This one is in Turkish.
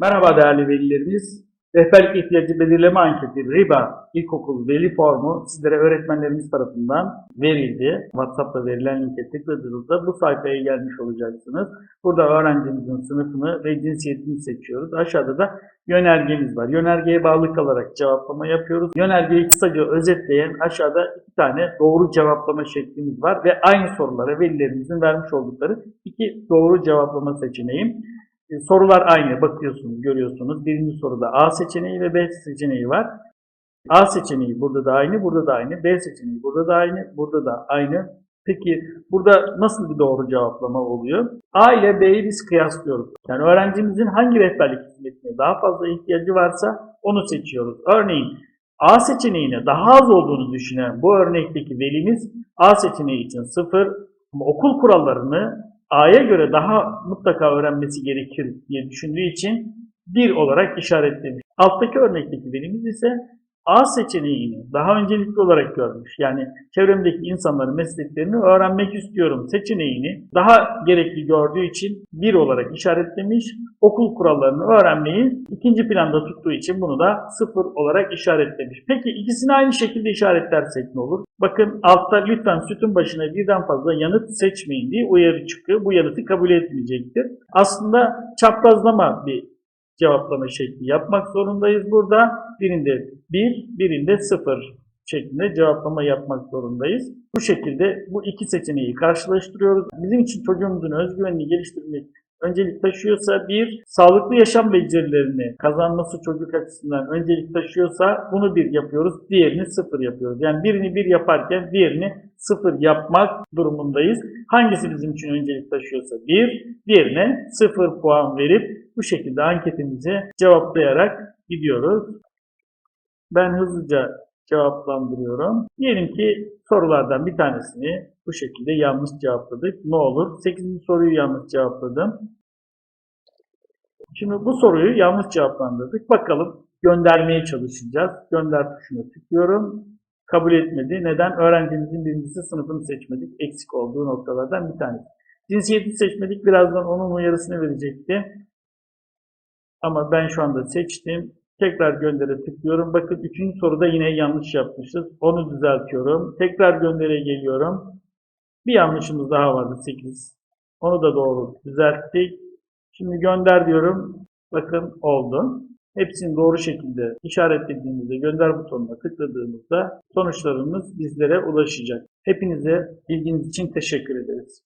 Merhaba değerli velilerimiz. Rehberlik ihtiyacı belirleme anketi RIBA İlkokul Veli Formu sizlere öğretmenlerimiz tarafından verildi. WhatsApp'ta verilen linke tıkladığınızda bu sayfaya gelmiş olacaksınız. Burada öğrencimizin sınıfını ve cinsiyetini seçiyoruz. Aşağıda da yönergemiz var. Yönergeye bağlı kalarak cevaplama yapıyoruz. Yönergeyi kısaca özetleyen aşağıda iki tane doğru cevaplama şeklimiz var ve aynı sorulara velilerimizin vermiş oldukları iki doğru cevaplama seçeneğim. E, Sorular aynı. Bakıyorsunuz, görüyorsunuz. Birinci soruda A seçeneği ve B seçeneği var. A seçeneği burada da aynı, burada da aynı. B seçeneği burada da aynı, burada da aynı. Peki burada nasıl bir doğru cevaplama oluyor? A ile B'yi biz kıyaslıyoruz. Yani öğrencimizin hangi rehberlik hizmetine daha fazla ihtiyacı varsa onu seçiyoruz. Örneğin A seçeneğine daha az olduğunu düşünen bu örnekteki velimiz A seçeneği için 0 ama okul kurallarını A'ya göre daha mutlaka öğrenmesi gerekir diye düşündüğü için 1 olarak işaretlemiş. Alttaki örnekteki velimiz ise A seçeneğini daha öncelikli olarak görmüş. Yani çevremdeki insanların mesleklerini öğrenmek istiyorum seçeneğini daha gerekli gördüğü için 1 olarak işaretlemiş. Okul kurallarını öğrenmeyi ikinci planda tuttuğu için bunu da 0 olarak işaretlemiş. Peki ikisini aynı şekilde işaretlersek ne olur? Bakın altta lütfen sütun başına birden fazla yanıt seçmeyin diye uyarı çıkıyor. Bu yanıtı kabul etmeyecektir. Aslında çaprazlama bir cevaplama şekli yapmak zorundayız burada. Birinde 1, birinde 0 şeklinde cevaplama yapmak zorundayız. Bu şekilde bu iki seçeneği karşılaştırıyoruz. Bizim için çocuğumuzun özgüvenini geliştirmek öncelik taşıyorsa bir, sağlıklı yaşam becerilerini kazanması çocuk açısından öncelik taşıyorsa bunu bir yapıyoruz, diğerini sıfır yapıyoruz. Yani birini bir yaparken diğerini sıfır yapmak durumundayız. Hangisi bizim için öncelik taşıyorsa bir, diğerine sıfır puan verip bu şekilde anketimizi cevaplayarak gidiyoruz. Ben hızlıca cevaplandırıyorum. Diyelim ki sorulardan bir tanesini bu şekilde yanlış cevapladık. Ne olur? 8. soruyu yanlış cevapladım. Şimdi bu soruyu yanlış cevaplandırdık. Bakalım göndermeye çalışacağız. Gönder tuşuna tıklıyorum. Kabul etmedi. Neden? Öğrencimizin birincisi sınıfını seçmedik. Eksik olduğu noktalardan bir tanesi. Cinsiyeti seçmedik. Birazdan onun uyarısını verecekti. Ama ben şu anda seçtim. Tekrar göndere tıklıyorum. Bakın üçüncü soruda yine yanlış yapmışız. Onu düzeltiyorum. Tekrar göndere geliyorum. Bir yanlışımız daha vardı 8. Onu da doğru düzelttik. Şimdi gönder diyorum. Bakın oldu. Hepsini doğru şekilde işaretlediğimizde gönder butonuna tıkladığımızda sonuçlarımız bizlere ulaşacak. Hepinize bilginiz için teşekkür ederiz.